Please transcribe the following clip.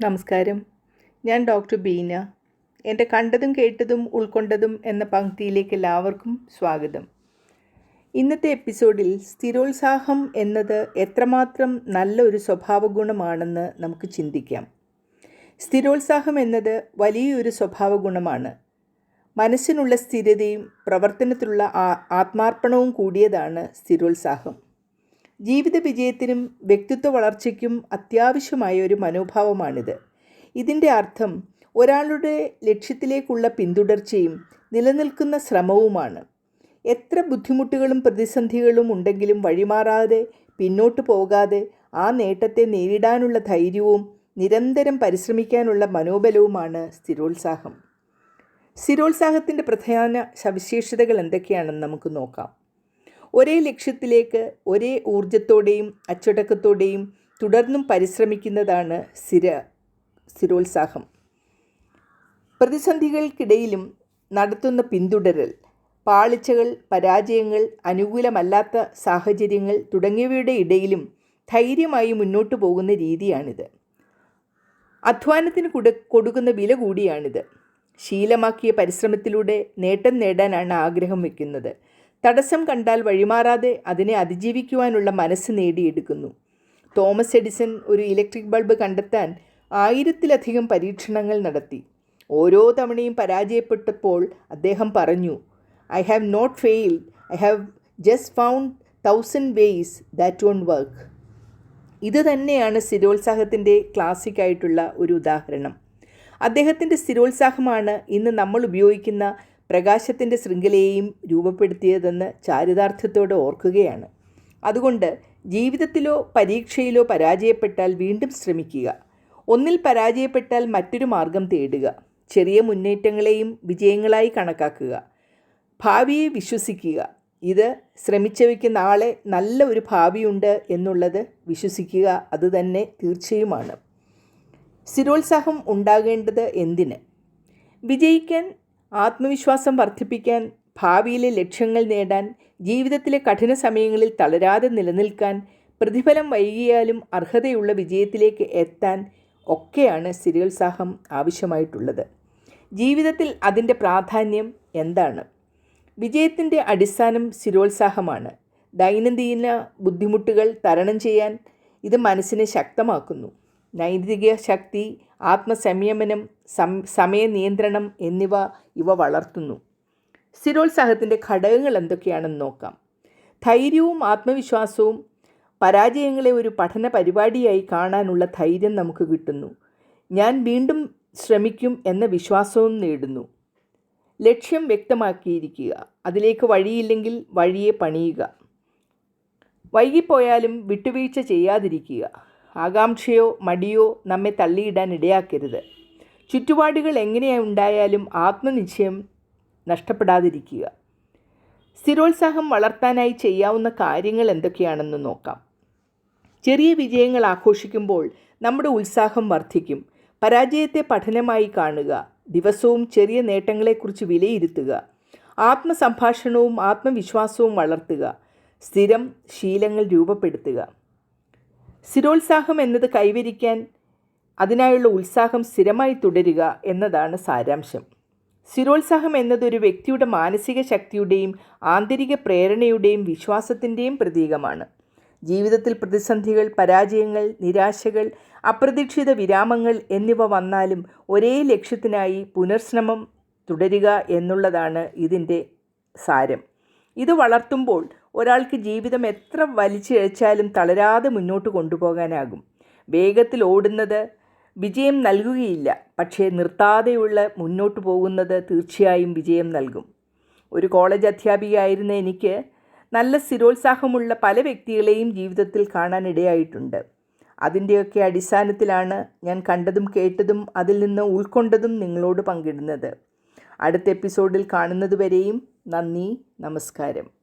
നമസ്കാരം. ഞാൻ ഡോക്ടർ ബീന. എന്റെ കണ്ടതും കേട്ടതും ഉൾക്കൊണ്ടതും എന്ന പങ്ക്തിയിലേക്ക് എല്ലാവർക്കും സ്വാഗതം. ഇന്നത്തെ എപ്പിസോഡിൽ സ്ഥിരോത്സാഹം എന്നത് എത്രമാത്രം നല്ല ഒരു സ്വഭാവ ഗുണമാണെന്ന് നമുക്ക് ചിന്തിക്കാം. സ്ഥിരോത്സാഹം എന്നത് വലിയൊരു സ്വഭാവഗുണമാണ്. മനസ്സിനുള്ള സ്ഥിരതയും പ്രവർത്തനത്തിലുള്ള ആത്മാർപ്പണവും കൂടിയതാണ് സ്ഥിരോത്സാഹം. ജീവിത വിജയത്തിനും വ്യക്തിത്വ വളർച്ചയ്ക്കും അത്യാവശ്യമായ ഒരു മനോഭാവമാണിത്. ഇതിന്റെ അർത്ഥം ഒരാളുടെ ലക്ഷ്യത്തിലേക്കുള്ള പിന്തുടർച്ചയും നിലനിൽക്കുന്ന ശ്രമവുമാണ്. എത്ര ബുദ്ധിമുട്ടുകളും പ്രതിസന്ധികളും ഉണ്ടെങ്കിലും വഴിമാറാതെ പിന്നോട്ട് പോകാതെ ആ നേട്ടത്തെ നേരിടാനുള്ള ധൈര്യവും നിരന്തരം പരിശ്രമിക്കാനുള്ള മനോബലവുമാണ് സ്ഥിരോത്സാഹം. സ്ഥിരോത്സാഹത്തിന്റെ പ്രധാന സവിശേഷതകൾ എന്തൊക്കെയാണെന്ന് നമുക്ക് നോക്കാം. ഒരേ ലക്ഷ്യത്തിലേക്ക് ഒരേ ഊർജത്തോടെയും അച്ചടക്കത്തോടെയും തുടർന്നും പരിശ്രമിക്കുന്നതാണ് സ്ഥിര സ്ഥിരോത്സാഹം. പ്രതിസന്ധികൾക്കിടയിലും നടത്തുന്ന പിന്തുടരൽ പാളിച്ചകൾ പരാജയങ്ങൾ അനുകൂലമല്ലാത്ത സാഹചര്യങ്ങൾ തുടങ്ങിയവയുടെ ഇടയിലും ധൈര്യമായി മുന്നോട്ടു പോകുന്ന രീതിയാണിത്. അധ്വാനത്തിന് കൊടു കൊടുക്കുന്ന വില കൂടിയാണിത്. ശീലമാക്കിയ പരിശ്രമത്തിലൂടെ നേട്ടം നേടാനാണ് ആഗ്രഹം വയ്ക്കുന്നത് തടസ്സം കണ്ടാൽ വഴിമാറാതെ അതിനെ അതിജീവിക്കുവാനുള്ള മനസ്സ് നേടിയെടുക്കുന്നു. തോമസ് എഡിസൺ ഒരു ഇലക്ട്രിക് ബൾബ് കണ്ടെത്താൻ ആയിരത്തിലധികം പരീക്ഷണങ്ങൾ നടത്തി. ഓരോ തവണയും പരാജയപ്പെട്ടപ്പോൾ അദ്ദേഹം പറഞ്ഞു I have not failed I have just found thousand ways that won't work ഇത് തന്നെയാണ് സ്ഥിരോത്സാഹത്തിന്റെ ക്ലാസിക്കായിട്ടുള്ള ഒരു ഉദാഹരണം. അദ്ദേഹത്തിന്റെ സ്ഥിരോത്സാഹമാണ് ഇന്ന് നമ്മൾ ഉപയോഗിക്കുന്ന പ്രകാശത്തിന്റെ ശൃംഖലയെയും രൂപപ്പെടുത്തിയതെന്ന് ചാരിതാർത്ഥ്യത്തോടെ ഓർക്കുകയാണ്. അതുകൊണ്ട് ജീവിതത്തിലോ പരീക്ഷയിലോ പരാജയപ്പെട്ടാൽ വീണ്ടും ശ്രമിക്കുക. ഒന്നിൽ പരാജയപ്പെട്ടാൽ മറ്റൊരു മാർഗം തേടുക. ചെറിയ മുന്നേറ്റങ്ങളെയും വിജയങ്ങളായി കണക്കാക്കുക. ഭാവിയെ വിശ്വസിക്കുക. ഇത് ശ്രമിച്ചവയ്ക്ക് നാളെ നല്ല ഒരു ഭാവിയുണ്ട് എന്നുള്ളത് വിശ്വസിക്കുക അതുതന്നെ തീർച്ചയുമാണ്. സ്ഥിരോത്സാഹം ഉണ്ടാകേണ്ടത് എന്തിന്? വിജയിക്കാൻ ആത്മവിശ്വാസം വർദ്ധിപ്പിക്കാൻ ഭാവിയിലെ ലക്ഷ്യങ്ങൾ നേടാൻ ജീവിതത്തിലെ കഠിന സമയങ്ങളിൽ തളരാതെ നിലനിൽക്കാൻ പ്രതിഫലം വൈകിയാലും അർഹതയുള്ള വിജയത്തിലേക്ക് എത്താൻ ഒക്കെയാണ് സ്ഥിരോത്സാഹം ആവശ്യമായിട്ടുള്ളത്. ജീവിതത്തിൽ അതിന്റെ പ്രാധാന്യം എന്താണ്? വിജയത്തിന്റെ അടിസ്ഥാനം സ്ഥിരോത്സാഹമാണ് ദൈനംദിന ബുദ്ധിമുട്ടുകൾ തരണം ചെയ്യാൻ ഇത് മനസ്സിനെ ശക്തമാക്കുന്നു. നൈതിക ശക്തി ആത്മസംയമനം സം സമയനിയന്ത്രണം എന്നിവ ഇവ വളർത്തുന്നു. സ്ഥിരോത്സാഹത്തിന്റെ ഘടകങ്ങൾ എന്തൊക്കെയാണെന്ന് നോക്കാം. ധൈര്യവും ആത്മവിശ്വാസവും പരാജയങ്ങളെ ഒരു പഠന പരിപാടിയായി കാണാനുള്ള ധൈര്യം നമുക്ക് കിട്ടുന്നു. ഞാൻ വീണ്ടും ശ്രമിക്കും എന്ന വിശ്വാസവും നേടുന്നു. ലക്ഷ്യം വ്യക്തമാക്കിയിരിക്കുക. അതിലേക്ക് വഴിയില്ലെങ്കിൽ വഴിയെ പണിയുക. വൈകിപ്പോയാലും വിട്ടുവീഴ്ച ചെയ്യാതിരിക്കുക. ആകാംക്ഷയോ മടിയോ നമ്മെ തള്ളിയിടാൻ ഇടയാക്കരുത്. ചുറ്റുപാടുകൾ എങ്ങനെയുണ്ടായാലും ആത്മനിശ്ചയം നഷ്ടപ്പെടാതിരിക്കുക. സ്ഥിരോത്സാഹം വളർത്താനായി ചെയ്യാവുന്ന കാര്യങ്ങൾ എന്തൊക്കെയാണെന്ന് നോക്കാം. ചെറിയ വിജയങ്ങൾ ആഘോഷിക്കുമ്പോൾ നമ്മുടെ ഉത്സാഹം വർദ്ധിക്കും. പരാജയത്തെ പഠനമായി കാണുക ദിവസവും ചെറിയ നേട്ടങ്ങളെക്കുറിച്ച് വിലയിരുത്തുക ആത്മസംഭാഷണവും ആത്മവിശ്വാസവും വളർത്തുക സ്ഥിരം ശീലങ്ങൾ രൂപപ്പെടുത്തുക. സ്ഥിരോത്സാഹം എന്നത് കൈവരിക്കാൻ അതിനായുള്ള ഉത്സാഹം സ്ഥിരമായി തുടരുക എന്നതാണ് സാരാംശം. സ്ഥിരോത്സാഹം എന്നതൊരു വ്യക്തിയുടെ മാനസിക ശക്തിയുടെയും ആന്തരിക പ്രേരണയുടെയും വിശ്വാസത്തിന്റെയും പ്രതീകമാണ്. ജീവിതത്തിൽ പ്രതിസന്ധികൾ പരാജയങ്ങൾ നിരാശകൾ അപ്രതീക്ഷിത വിരാമങ്ങൾ എന്നിവ വന്നാലും ഒരേ ലക്ഷ്യത്തിനായി പുനർശ്രമം തുടരുക എന്നുള്ളതാണ് ഇതിന്റെ സാരം. ഇത് വളർത്തുമ്പോൾ ഒരാൾക്ക് ജീവിതം എത്ര വലിച്ചിഴച്ചാലും തളരാതെ മുന്നോട്ട് കൊണ്ടുപോകാനാകും. വേഗത്തിൽ ഓടുന്നത് വിജയം നൽകുകയില്ല പക്ഷേ നിർത്താതെയുള്ള മുന്നോട്ട് പോകുന്നത് തീർച്ചയായും വിജയം നൽകും. ഒരു കോളേജ് അധ്യാപികയായിരുന്ന എനിക്ക് നല്ല സ്ഥിരോത്സാഹമുള്ള പല വ്യക്തികളെയും ജീവിതത്തിൽ കാണാനിടയായിട്ടുണ്ട്. അതിന്റെയൊക്കെ അടിസ്ഥാനത്തിലാണ് ഞാൻ കണ്ടതും കേട്ടതും അതിൽ നിന്ന് ഉൾക്കൊണ്ടതും നിങ്ങളോട് പങ്കിടുന്നത്. അടുത്ത എപ്പിസോഡിൽ കാണുന്നതുവരെയും നന്ദി നമസ്കാരം.